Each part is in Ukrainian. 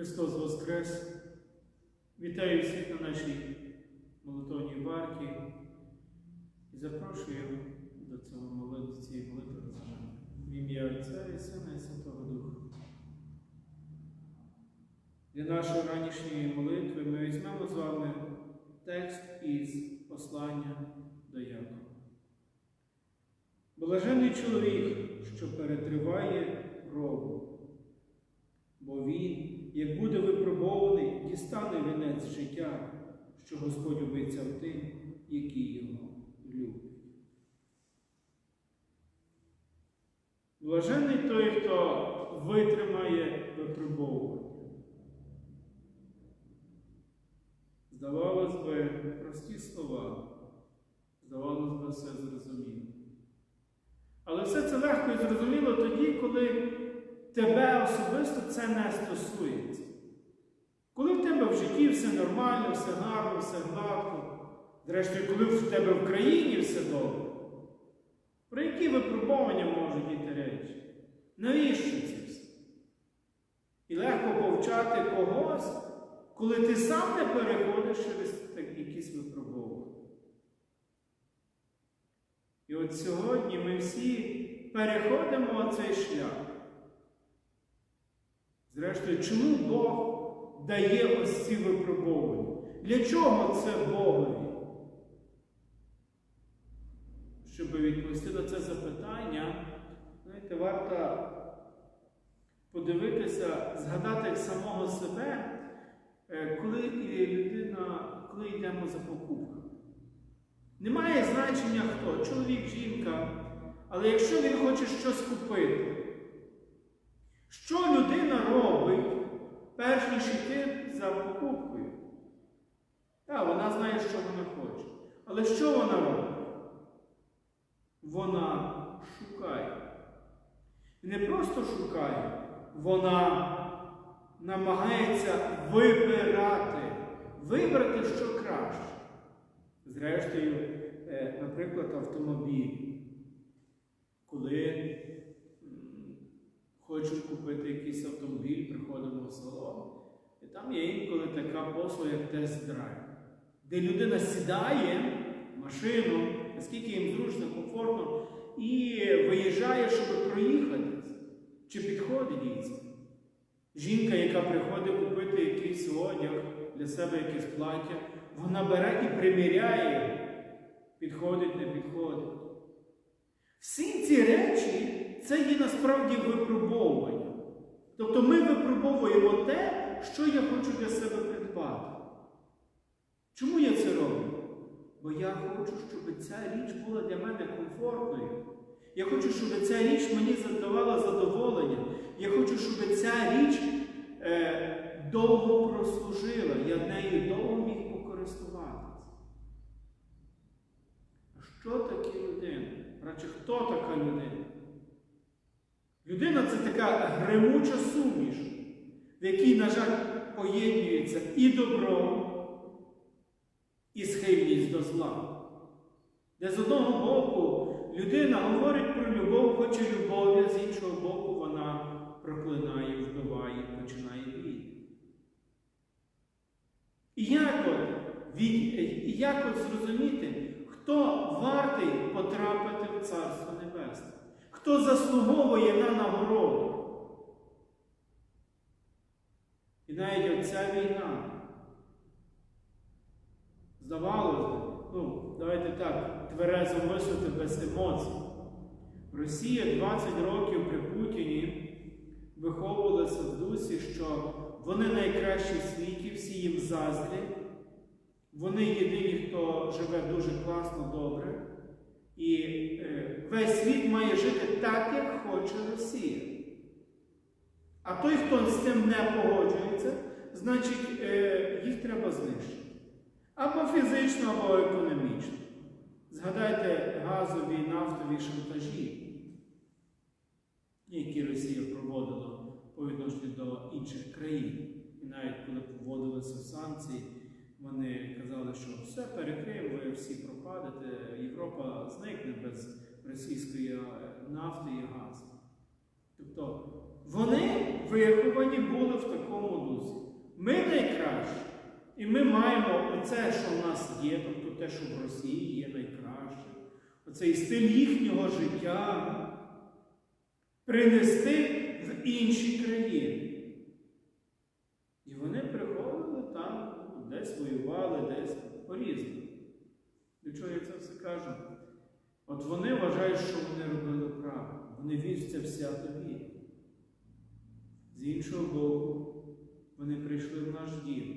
Христос Воскрес! Вітаю всіх на нашій молитовній варті і запрошую до цього молитви, цієї молитви. В ім'я Отця і Сина і Святого Духа. Для нашої ранішньої молитви ми візьмемо з вами текст із послання до Якова. Блажений чоловік, що перетриває пробу, бо він, як буде випробований, дістане вінець життя, що Господь обіцяв тим, які його люблять. Блажений той, хто витримає випробовування. Здавалось би, прості слова, здавалось би, все зрозуміло. Але все це легко і зрозуміло тоді, коли тебе особисто це не стосується. Коли в тебе в житті все нормально, все гарно, все гладко, зрештою, коли в тебе в країні все добре, про які випробування можуть йти речі? Навіщо це все? І легко повчати когось, коли ти сам не переходиш через якісь випробування. І от сьогодні ми всі переходимо цей шлях. Зрештою, чому Бог дає ось ці випробовування? Для чого це Богові? Щоб відповісти на це запитання, знаєте, варто подивитися, згадати самого себе, е, коли людина, коли йдемо за покупками. Немає значення хто, чоловік, жінка, але якщо він хоче щось купити, що людина робить, перш ніж йти за покупкою? Так, вона знає, що вона хоче. Але що вона робить? Вона шукає. І не просто шукає, вона намагається вибирати, вибрати, що краще. Зрештою, е, наприклад, автомобіль. Коли хочу купити якийсь автомобіль, приходимо в салон, і там є інколи така послуга, як тест-драйв, де людина сідає в машину, наскільки їм зручно, комфортно, і виїжджає, щоб проїхатись. Чи підходить їй це? Жінка, яка приходить купити якийсь одяг для себе якесь плаття, вона бере і приміряє, підходить, не підходить. Всі ці речі це є насправді випробовування. Тобто ми випробовуємо те, що я хочу для себе придбати. Чому я це роблю? Бо я хочу, щоб ця річ була для мене комфортною. Я хочу, щоб ця річ мені задавала задоволення. Я хочу, щоб ця річ е, довго прослужила, я нею довго міг покористуватися. А що таке людина? Радше, хто така людина? Людина це така гремуча суміш, в якій, на жаль, поєднується і добро, і схильність до зла. Де з одного боку людина говорить про любов, хоче любові, а з іншого боку, вона проклинає, вбиває, починає бій. І як як от зрозуміти, хто вартий потрапити в Царство Небесне? Хто заслуговує на нагороду? І навіть оця війна. Здавалося ну, давайте так, тверезо мислити без емоцій. Росія 20 років при Путіні виховувалася в дусі, що вони найкращі в світі, всі їм заздрять. Вони єдині, хто живе дуже класно, добре. І е, весь світ має жити так, як хоче Росія. А той, хто з цим не погоджується, значить е, їх треба знищити. Або фізично, або економічно. Згадайте газові нафтові шантажі, які Росія проводила по відношенню до інших країн. І навіть коли поводилися санкції, вони казали, що все перекриємо, ви всі пропадете, Європа зникне без російської нафти і газу. Тобто вони виховані були в такому дусі. Ми найкращі. І ми маємо оце, що в нас є, тобто те, що в Росії є найкраще, оцей стиль їхнього життя принести в інші країни. І вони приходили там, десь воювали, десь по-різному. До чого я це все кажу? От вони вважають, що вони робили правильно. Вони віряться в свято вірі. З іншого боку, вони прийшли в наш дім.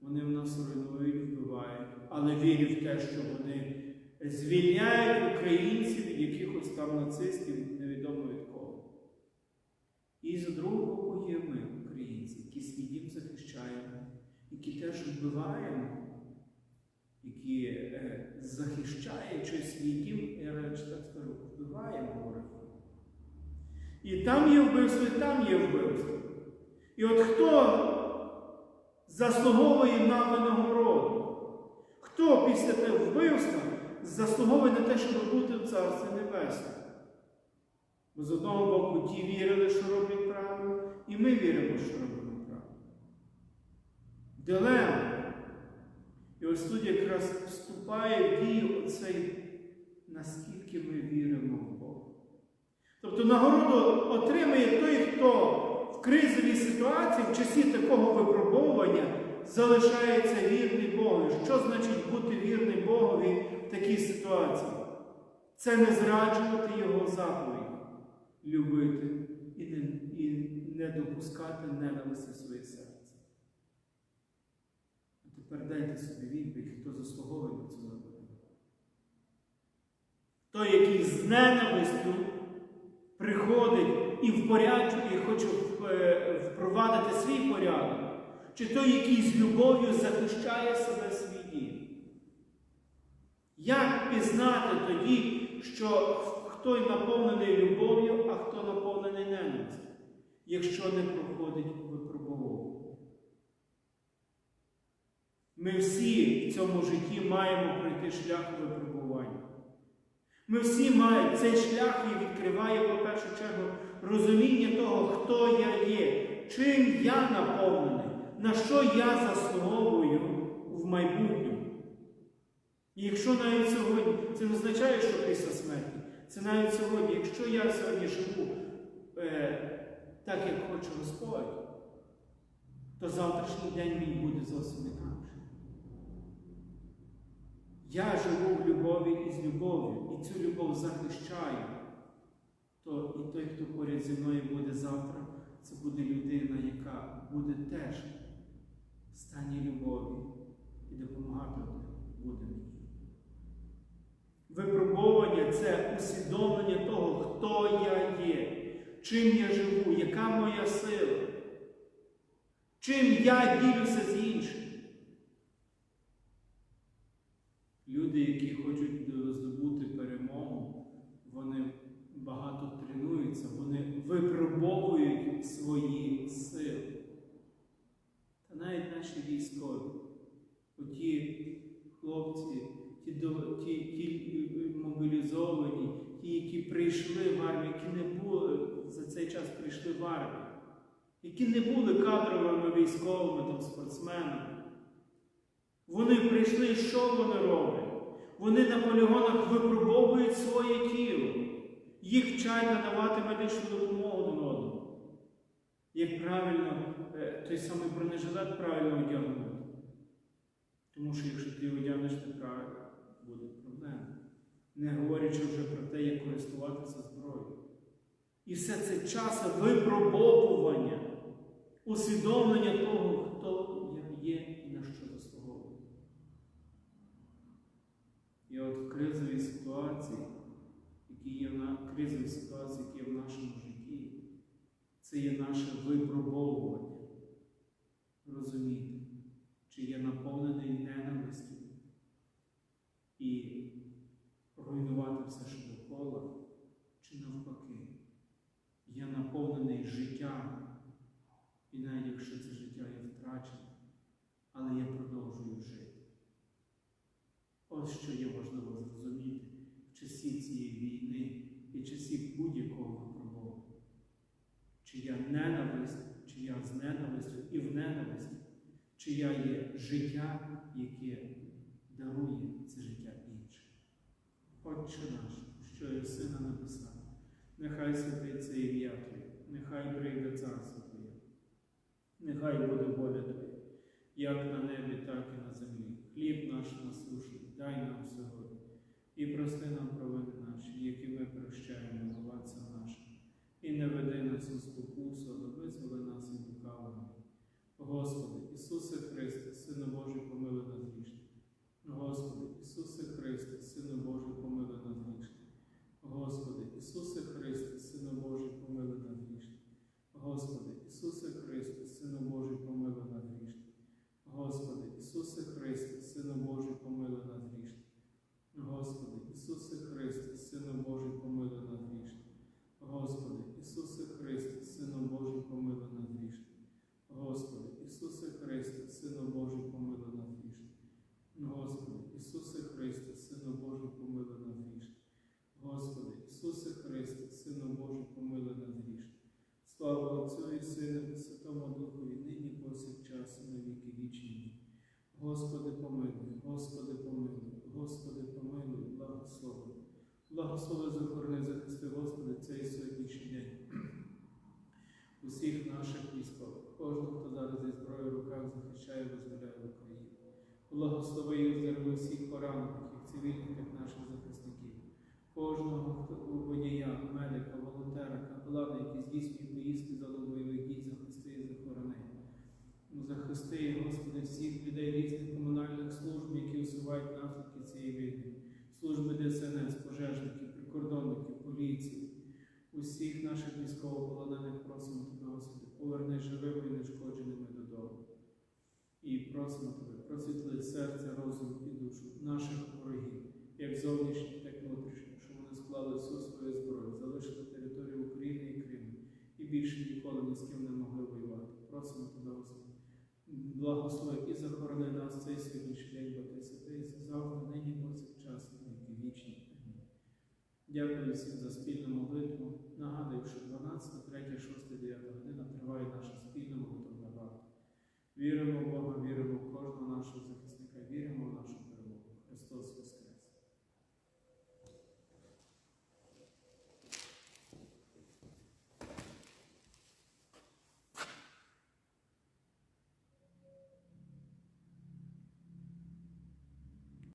Вони в нас руйнують, вбивають, але вірю в те, що вони звільняють українців від якихось там нацистів, невідомо від кого. І з другого боку є ми, українці, які свій дім захищаємо, які теж вбиваємо, які е, захищаючи свій дім, я речі так скажу, вбиваємо ворогів. І там є вбивство, і там є вбивство. І от хто заслуговує на винагороду? Хто після того вбивства заслуговує на те, щоб бути в Царстві Небесному? Бо з одного боку ті вірили, що роблять правильно, і ми віримо, що робимо правильно. Дилема. І ось тут якраз вступає в дію оцей, наскільки ми віримо в Бога. Тобто нагороду отримає той, хто в кризовій ситуації, в часі такого випробовування, залишається вірний Богові. Що значить бути вірним Богові в такій ситуації? Це не зраджувати Його заповіді, любити і не, і не допускати ненависті в своє серце. А тепер дайте собі відповідь, хто заслуговує на цю нагороду. Той, який з ненавистю приходить і впоряджує, і хоче е, впровадити свій порядок, чи той, який з любов'ю захищає себе свій. Як пізнати тоді, що хто наповнений любов'ю, а хто наповнений ненавистю, якщо не проходить випробовування? Ми всі в цьому житті маємо пройти шлях випробування. Ми всі маємо цей шлях і відкриває, по першу чергу, розуміння того, хто я є, чим я наповнений, на що я заслуговую в майбутньому. І якщо навіть сьогодні, це не означає, що після смерті, це навіть сьогодні, якщо я сьогодні живу е, так, як хоче Господь, то завтрашній день мій буде зовсім інакше. Я живу в любові і з любов'ю, і цю любов захищаю, то і той, хто поряд зі мною буде завтра, це буде людина, яка буде теж в стані любові і допомагати буде мені. Випробовування це усвідомлення того, хто я є, чим я живу, яка моя сила, чим я ділюся з іншим. Люди, які хочуть здобути перемогу, вони багато тренуються, вони випробовують свої сили. Та навіть наші військові, оті хлопці, ті, ті, ті мобілізовані, ті, які прийшли в армію, які не були за цей час прийшли в армію, які не були кадровими військовими там, спортсменами. Вони прийшли, і що вони роблять? Вони на полігонах випробовують своє тіло. Їх вчать надавати медичну допомогу один одному. Як правильно той самий бронежилет правильно одягнути. Тому що якщо ти одягнеш неправильно, буде проблема. Не говорячи вже про те, як користуватися зброєю. І все це час випробовування, усвідомлення того, хто я є і на що заслуговую. І от в кризовій ситуації, які є на кризовій ситуації, які є в нашому житті, це є наше випробовування. Розуміти, чи я наповнений ненавистю і руйнувати все, що довкола, чи навпаки, я наповнений життям, і навіть якщо це життя є втрачене, але я продовжую жити. Ось що є важливо зрозуміти в часі цієї війни і в часі будь-якого випробування. чия ненависть, чия з ненавистю і в ненависті, чия є життя, яке дарує це життя іншим. Отче наш, що є сина небеса, нехай святиться ім'я Твоє, нехай прийде царство нехай буде воля Твоя, як на небі, так і на землі. Хліб наш насушний, дай нам сьогодні, і прости нам провини наші, які ми прощаємо винуватцям нашим, і не веди нас у спокусу, але визволи нас від лукавого. Господи, Ісусе Христе, Сину Божий, помилуй нас грішних. Господи, Ісусе Христе, Сину Божий, помилуй нас грішних. Господи, Ісусе Христе, Сину Божий, помилуй нас грішних. Господи, Ісусе Христе, Сину Божий, помилуй на грішні. Господи, Ісусе Христе, Сину Божий, помилуй нас грішних. Господи, Ісусе Христе, Сину Божий, помилуй нас грішних. Господи, Ісусе Христе, Сину Божий, помилуй нас грішних. Господи, Ісусе Христе, Сину Божий, помилуй нас грішних. Господи, Ісусе Христе, Сину Божий, помилуй нас грішних. Господи, Ісусе Христе, Сину Божий, помилуй нас грішних. Слава Отцю і Сину і Святому Духові, нині повсякчас і на віки вічні. Господи, помилуй, Господи, помилуй, Господи, помилуй, благослови. Благослови захорони, захисти, Господи, цей сьогоднішній день. Усіх наших військових, кожного, хто зараз зі зброєю в руках захищає, визволяє Україну. Благослови і оздорови всіх поранених, як цивільних, так наших захисників. Кожного хто водія, медика, волонтера, капелана, які здійснюють поїздки за бойових дій, захисти і захорони. Ну, Захисти, Господи, всіх людей різних комунальних служб, які усувають наслідки цієї війни, служби ДСНС, пожежників, прикордонників, поліції, усіх наших військовополонених просимо Тебе, Господи, поверни живими і нешкодженими додому. І просимо Тебе, просвітли серце, розум і душу наших ворогів, як зовнішніх, так і внутрішніх, щоб вони склали всю свою зброю, залишили територію України і Криму і більше ніколи ні з ким не могли воювати. Просимо Тебе, Господи, благослови і захорони нас цей сьогоднішній день, бо Ти святий, завжди, нині, повсякчас, і вічні. Дякую всім за спільну молитву. Нагадую, що 12, 3, 6, 9 година триває наша спільна молитва. Віримо в Бога, віримо в кожну нашу нашого